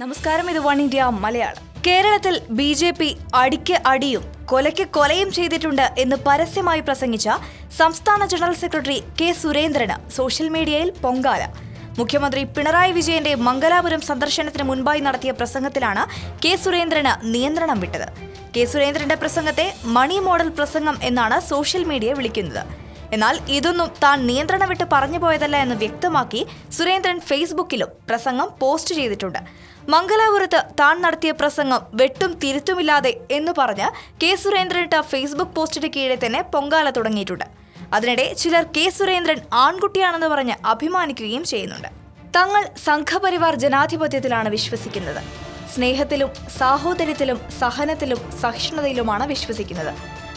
നമസ്കാരം ഇത് one India Malayalam. കേരളത്തിൽ ബി ജെ പി അടിക്ക് അടിയും കൊലയ്ക്ക് കൊലയും ചെയ്തിട്ടുണ്ട് എന്ന് പരസ്യമായി പ്രസംഗിച്ച സംസ്ഥാന ജനറൽ സെക്രട്ടറി കെ സുരേന്ദ്രന് സോഷ്യൽ മീഡിയയിൽ പൊങ്കാല. മുഖ്യമന്ത്രി പിണറായി വിജയന്റെ മംഗലാപുരം സന്ദർശനത്തിന് മുൻപായി നടത്തിയ പ്രസംഗത്തിലാണ് കെ സുരേന്ദ്രന് നിയന്ത്രണം വിട്ടത്. കെ സുരേന്ദ്രന്റെ പ്രസംഗത്തെ മണി മോഡൽ പ്രസംഗം എന്നാണ് സോഷ്യൽ മീഡിയ വിളിക്കുന്നത്. എന്നാൽ ഇതൊന്നും താൻ നിയന്ത്രണം വിട്ട് പറഞ്ഞു പോയതല്ല എന്ന് വ്യക്തമാക്കി സുരേന്ദ്രൻ ഫേസ്ബുക്കിലും പ്രസംഗം പോസ്റ്റ് ചെയ്തിട്ടുണ്ട്. മംഗലാപുരത്ത് താൻ നടത്തിയ പ്രസംഗം വെട്ടും തിരുത്തുമില്ലാതെ എന്ന് പറഞ്ഞ് കെ സുരേന്ദ്രൻ ഇട്ട ഫേസ്ബുക്ക് പോസ്റ്റിന് കീഴെ തന്നെ പൊങ്കാല തുടങ്ങിയിട്ടുണ്ട്. അതിനിടെ ചിലർ കെ സുരേന്ദ്രൻ ആൺകുട്ടിയാണെന്ന് പറഞ്ഞ് അഭിമാനിക്കുകയും ചെയ്യുന്നുണ്ട്. തങ്ങൾ സംഘപരിവാർ ജനാധിപത്യത്തിലാണ് വിശ്വസിക്കുന്നത്. സ്നേഹത്തിലും സാഹോദര്യത്തിലും സഹനത്തിലും സഹിഷ്ണുതയിലുമാണ് വിശ്വസിക്കുന്നത്.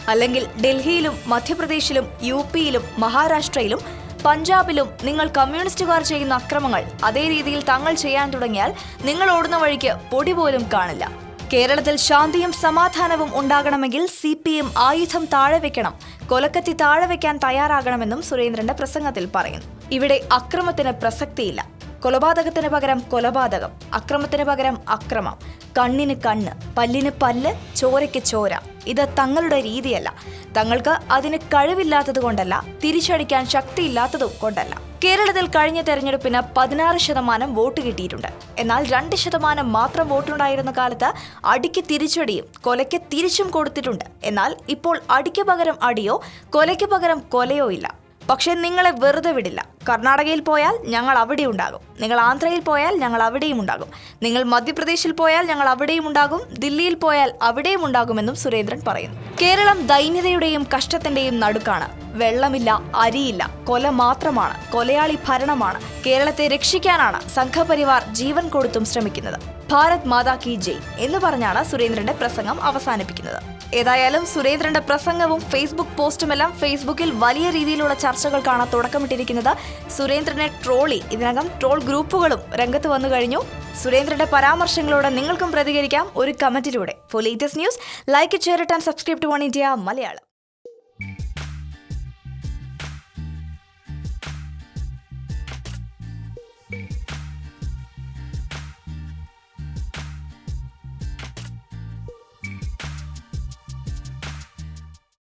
അല്ലെങ്കിൽ ഡൽഹിയിലും മധ്യപ്രദേശിലും യു പിയിലും മഹാരാഷ്ട്രയിലും പഞ്ചാബിലും നിങ്ങൾ കമ്മ്യൂണിസ്റ്റുകാർ ചെയ്യുന്ന അക്രമങ്ങൾ അതേ രീതിയിൽ തങ്ങൾ ചെയ്യാൻ തുടങ്ങിയാൽ നിങ്ങൾ ഓടുന്ന വഴിക്ക് പൊടി പോലും കാണില്ല. കേരളത്തിൽ ശാന്തിയും സമാധാനവും ഉണ്ടാകണമെങ്കിൽ സി പി എം ആയുധം താഴെ വെക്കണം കൊലക്കത്തി താഴെ വെക്കാൻ തയ്യാറാകണമെന്നും സുരേന്ദ്രന്റെ പ്രസംഗത്തിൽ പറയുന്നു. ഇവിടെ അക്രമത്തിന് പ്രസക്തിയില്ല. കൊലപാതകത്തിന് പകരം കൊലപാതകം അക്രമത്തിന് പകരം അക്രമം കണ്ണിന് കണ്ണ് പല്ലിന് പല്ല് ചോരയ്ക്ക് ചോര. ഇത് തങ്ങളുടെ രീതിയല്ല. തങ്ങൾക്ക് അതിന് കഴിവില്ലാത്തത് കൊണ്ടല്ല തിരിച്ചടിക്കാൻ ശക്തിയില്ലാത്തതും കൊണ്ടല്ല. കേരളത്തിൽ കഴിഞ്ഞ തെരഞ്ഞെടുപ്പിന് പതിനാറ് ശതമാനം വോട്ട് കിട്ടിയിട്ടുണ്ട്. എന്നാൽ രണ്ട് ശതമാനം മാത്രം വോട്ടുണ്ടായിരുന്ന കാലത്ത് അടിക്ക് തിരിച്ചടിയും കൊലയ്ക്ക് തിരിച്ചും കൊടുത്തിട്ടുണ്ട്. എന്നാൽ ഇപ്പോൾ അടിക്ക് പകരം അടിയോ കൊലയ്ക്ക് പകരം കൊലയോ ഇല്ല. പക്ഷേ നിങ്ങളെ വെറുതെ വിടില്ല. കർണാടകയിൽ പോയാൽ ഞങ്ങൾ അവിടെ ഉണ്ടാകും. നിങ്ങൾ ആന്ധ്രയിൽ പോയാൽ ഞങ്ങൾ അവിടെയും ഉണ്ടാകും. നിങ്ങൾ മധ്യപ്രദേശിൽ പോയാൽ ഞങ്ങൾ അവിടെയും ഉണ്ടാകും. ദില്ലിയിൽ പോയാൽ അവിടെയും ഉണ്ടാകുമെന്നും സുരേന്ദ്രൻ പറയുന്നു. കേരളം ദൈന്യതയുടെയും കഷ്ടത്തിന്റെയും നടുക്കാണ്. വെള്ളമില്ല അരിയില്ല. കൊല മാത്രമാണ്. കൊലയാളി ഭരണമാണ്. കേരളത്തെ രക്ഷിക്കാനാണ് സംഘപരിവാർ ജീവൻ കൊടുത്തും ശ്രമിക്കുന്നത്. ഭാരത് മാതാ കി ജയ് എന്ന് പറഞ്ഞാണ് സുരേന്ദ്രന്റെ പ്രസംഗം അവസാനിപ്പിക്കുന്നത്. ഏതായാലും സുരേന്ദ്രന്റെ പ്രസംഗവും ഫേസ്ബുക്ക് പോസ്റ്റുമെല്ലാം ഫേസ്ബുക്കിൽ വലിയ രീതിയിലുള്ള ചർച്ചകൾക്കാണ് തുടക്കമിട്ടിരിക്കുന്നത് സുരേന്ദ്രനെ ട്രോളി. ഇതിനകം ട്രോൾ ഗ്രൂപ്പുകളും രംഗത്ത് വന്നു കഴിഞ്ഞു. സുരേന്ദ്രന്റെ പരാമർശങ്ങളോട് നിങ്ങൾക്കും പ്രതികരിക്കാം. ഒരു കമന്റിലൂടെ. For latest news like share and subscribe to one India Malayalam